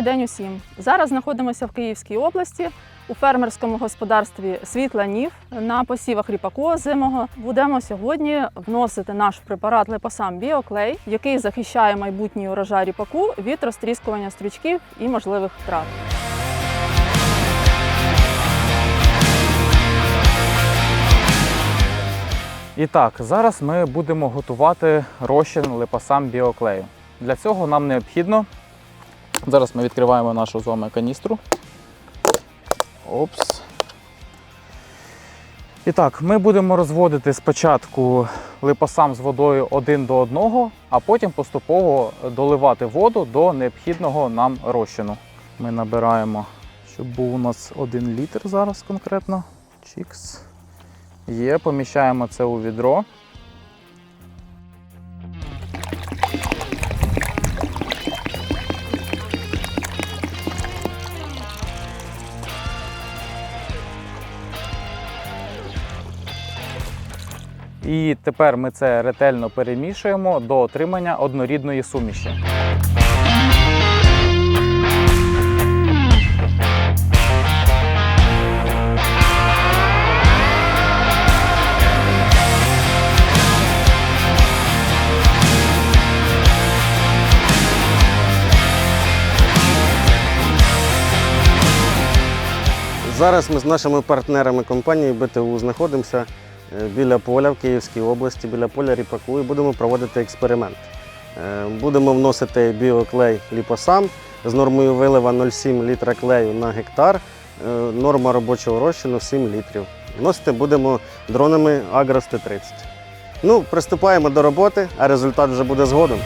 Добрий день усім! Зараз знаходимося в Київській області у фермерському господарстві Світла Нів на посівах ріпаку озимого. Будемо сьогодні вносити наш препарат Лепосам Біоклей, який захищає майбутній урожай ріпаку від розтріскування стрючків і можливих втрат. І так, зараз ми будемо готувати розчин липасам біоклею. Для цього нам необхідно. Зараз ми відкриваємо нашу з вами каністру. Опс. І так, ми будемо розводити спочатку липасам з водою один до одного, а потім поступово доливати воду до необхідного нам розчину. Ми набираємо, щоб був у нас 1 літр зараз конкретно. Чікс. Є, поміщаємо це у відро. І тепер ми це ретельно перемішуємо до отримання однорідної суміші. Зараз ми з нашими партнерами компанії БТУ знаходимося біля поля в Київській області, біля поля ріпаку і будемо проводити експеримент. Е, Будемо вносити біоклей ліпосам з нормою вилива 0,7 літра клею на гектар, е, норма робочого розчину 7 літрів. Вносити будемо дронами Агрос Т-30. Ну, приступаємо до роботи, а результат вже буде згодом.